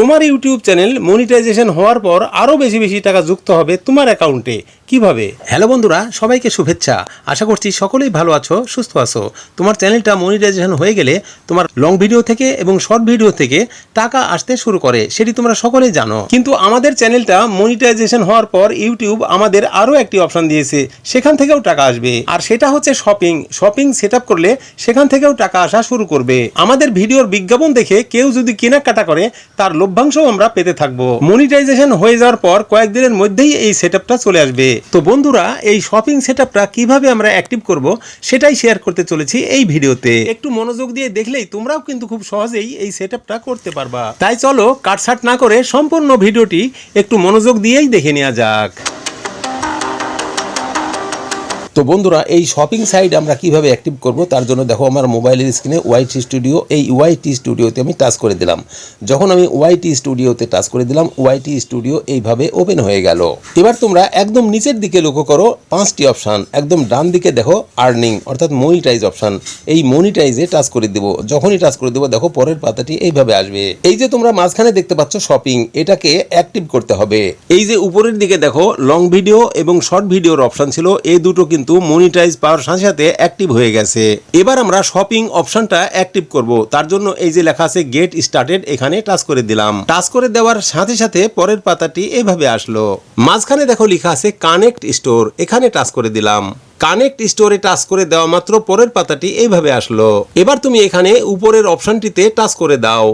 তোমার YouTube channel monetization হওয়ার পর আরও বেশি বেশি টাকা যুক্ত হবে তোমার অ্যাকাউন্টে। কীভাবে? হ্যালো বন্ধুরা, সবাইকে শুভেচ্ছা। আশা করছি সকলেই ভালো আছো, সুস্থ আছো। তোমার চ্যানেলটা মনিটাইজেশন হয়ে গেলে তোমার লং ভিডিও থেকে এবং শর্ট ভিডিও থেকে টাকা আসতে শুরু করে, সেটি তোমরা সকলেই জানো। কিন্তু আমাদের চ্যানেলটা মনিটাইজেশন হওয়ার পর ইউটিউব আমাদের আরও একটি অপশন দিয়েছে, সেখান থেকেও টাকা আসবে। আর সেটা হচ্ছে শপিং। শপিং সেট করলে সেখান থেকেও টাকা আসা শুরু করবে। আমাদের ভিডিওর বিজ্ঞাপন দেখে কেউ যদি কেনাকাটা করে, তার লভ্যাংশও আমরা পেতে থাকব। মনিটাইজেশন হয়ে যাওয়ার পর কয়েকদিনের মধ্যেই এই সেটআপটা চলে আসবে। তো বন্ধুরা, এই শপিং সেটআপটা কীভাবে আমরা অ্যাক্টিভ করব সেটাই শেয়ার করতে চলেছি এই ভিডিওতে। একটু মনোযোগ দিয়ে দেখলেই তোমরাও কিন্তু খুব সহজেই এই সেটআপটা করতে পারবা। তাই চলো কাটসাট না করে সম্পূর্ণ ভিডিওটি একটু মনোযোগ দিয়েই দেখে নেওয়া যাক। তো বন্ধুরা, এই শপিং সাইট আমরা কীভাবে অ্যাক্টিভ করব তার জন্য দেখো আমার মোবাইলের স্ক্রিনে ওয়াইটি স্টুডিও এই ওয়াইটি স্টুডিওতে আমি টাচ করে দিলাম। যখন আমি ওয়াইটি স্টুডিওতে টাচ করে দিলাম ওয়াইটি স্টুডিও এইভাবে ওপেন হয়ে গেল। এবার তোমরা একদম নিচের দিকে লক্ষ্য করো, পাঁচটি অপশান একদম ডান দিকে দেখো আর্নিং অর্থাৎ মনিটাইজ অপশান এই মনিটাইজে টাচ করে দেব। যখনই টাচ করে দেবো, দেখো পরের পাতাটি এইভাবে আসবে। এই যে তোমরা মাঝখানে দেখতে পাচ্ছ শপিং এটাকে অ্যাক্টিভ করতে হবে। এই যে উপরের দিকে দেখো লং ভিডিও এবং শর্ট ভিডিওর অপশন ছিল এই দুটো কিন্তু মনিটাইজ পাওয়ার সাথে সাথে অ্যাক্টিভ হয়ে গেছে। এবার আমরা শপিং অপশনটা অ্যাক্টিভ করব। তার জন্য এই যে লেখা আছে গেট স্টার্টেড এখানে টাচ করে দিলাম। টাচ করে দেওয়ার সাথে সাথে পরের পাতাটি এইভাবে আসলো। মাঝখানে দেখো লেখা আছে কানেক্ট স্টোর এখানে টাচ করে দিলাম। কানেক্ট স্টোরে টাচ করে দেওয়া মাত্র পরের পাতাটি এইভাবে আসলো। এবার তুমি এখানে উপরের অপশনটিতে টাচ করে দাও।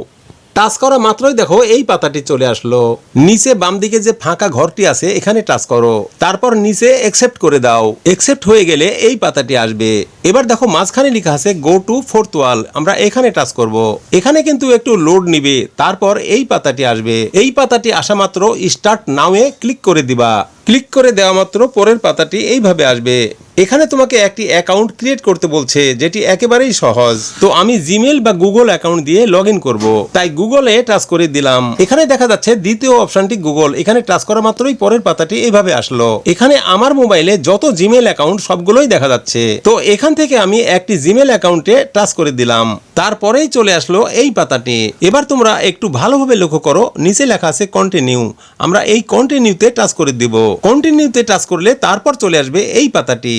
টাচ করা মাত্রই দেখো এই পাতাটি চলে আসলো। নিচে বাম দিকে যে ফাঁকা ঘরটি আছে, এখানে টাচ করো। তারপর নিচে একসেপ্ট করে দাও। একসেপ্ট হয়ে গেলে এই পাতাটি আসবে। এবার দেখো মাঝখানে লেখা আছে গো টু ফোর্থ ওয়াল আমরা এখানে টাচ করব। এখানে কিন্তু একটু লোড নিবে। তারপর এই পাতাটি আসবে। এই পাতাটি আসা মাত্র স্টার্ট নাওয়ে ক্লিক করে দিবা। ক্লিক করে দেওয়া মাত্র পরের পাতাটি এইভাবে আসবে। এখানে তোমাকে একটি অ্যাকাউন্ট ক্রিয়েট করতে বলছে, যেটি একেবারেই সহজ। তো আমি জিমেল বা গুগল অ্যাকাউন্ট দিয়ে লগ ইন করব। তাই গুগলে টাচ করে দিলাম। এখানে দেখা যাচ্ছে দ্বিতীয় অপশনটি গুগল এখানে টাচ করা মাত্রই পরের পাতাটি এভাবে আসলো। এখানে আমার মোবাইলে যত জিমেল অ্যাকাউন্ট সবগুলোই দেখা যাচ্ছে। তো এখান থেকে আমি একটি জিমেল অ্যাকাউন্টে টাচ করে দিলাম। তারপরেই চলে আসলো এই পাতাটি। এবার তোমরা একটু ভালোভাবে লক্ষ্য করো, নিচে লেখা আছে কন্টিনিউ আমরা এই কন্টিনিউতে টাচ করে দিব। কন্টিনিউতে টাচ করলে তারপর চলে আসবে এই পাতাটি।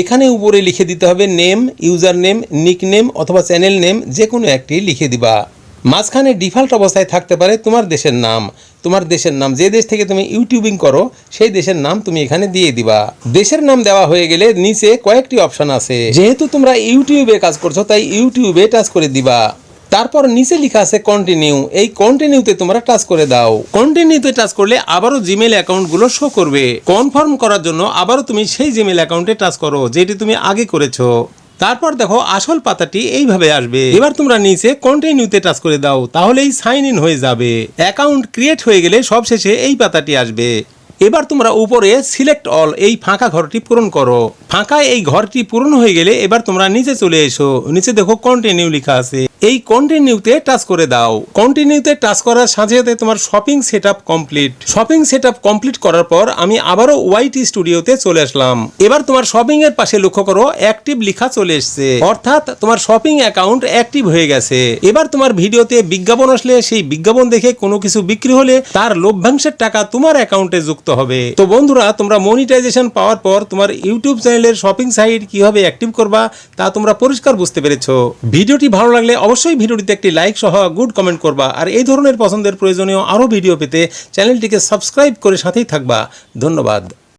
এখানে উপরে লিখে দিতে হবে name user name nick name অথবা চ্যানেল নেম যে কোনো একটি লিখে দিবা। মাঝখানে ডিফল্ট অবস্থায় থাকতে পারে তোমার দেশের নাম। তোমার দেশের নাম, যে দেশ থেকে তুমি ইউটিউবিং করো, সেই দেশের নাম তুমি এখানে দিয়ে দিবা। দেশের নাম দেওয়া হয়ে গেলে নিচে কয়েকটি অপশন আছে। যেহেতু তোমরা ইউটিউবে কাজ করছ, তাই ইউটিউবে টাচ করে দিবা। তারপর নিচে লেখা আছে কন্টিনিউ এই কন্টিনিউতে তোমরা টাচ করে দাও। কন্টিনিউতে টাচ করলে আবারও জিমেল অ্যাকাউন্টগুলো শো করবে। কনফার্ম করার জন্য আবারও তুমি সেই জিমেল অ্যাকাউন্টে টাচ করো, যেটি তুমি আগে করেছ। তারপর দেখো, আসল পাতাটি এইভাবে আসবে। এবার তোমরা নিচে কন্টিনিউতে টাচ করে দাও, তাহলেই সাইন ইন হয়ে যাবে। অ্যাকাউন্ট ক্রিয়েট হয়ে গেলে সবশেষে এই পাতাটি আসবে। এবার তোমরা উপরে সিলেক্ট অল এই ফাঁকা ঘরটি পূরণ করো। ফাঁকা এই ঘরটি পূরণ হয়ে গেলে এবার তোমরা নিচে চলে এসো। নিচে দেখো কন্টিনিউ লেখা আছে। এই কন্টিনিউতে টাচ করে দাও। কন্টিনিউতে টাচ করার সাথে সাথে তোমার shopping set complete shopping set complete করার পর আমি আবারও ওয়াইটি স্টুডিওতে চলে আসলাম। এবার তোমার শপিং এর পাশে লক্ষ্য করো অ্যাক্টিভ লেখা চলে এসছে। অর্থাৎ তোমার শপিং অ্যাকাউন্ট অ্যাক্টিভ হয়ে গেছে। এবার তোমার ভিডিওতে বিজ্ঞাপন আসলে সেই বিজ্ঞাপন দেখে কোনো কিছু বিক্রি হলে তার লভ্যাংশের টাকা তোমার অ্যাকাউন্টে যুক্ত হবে। তো বন্ধুরা, তোমরা মনিটাইজেশন পাওয়ার পর তোমার ইউটিউব চ্যানেলের শপিং সাইট কীভাবে অ্যাক্টিভ করবা তা তোমরা পরিষ্কার বুঝতে পেরেছ। ভিডিওটি ভালো লাগলে অবশ্যই ভিডিওটিতে একটি লাইক সহ গুড কমেন্ট করবা। আর এই ধরনের পছন্দের প্রয়োজনীয় আরও ভিডিও পেতে চ্যানেলটিকে সাবস্ক্রাইব করে সাথেই থাকবা। ধন্যবাদ।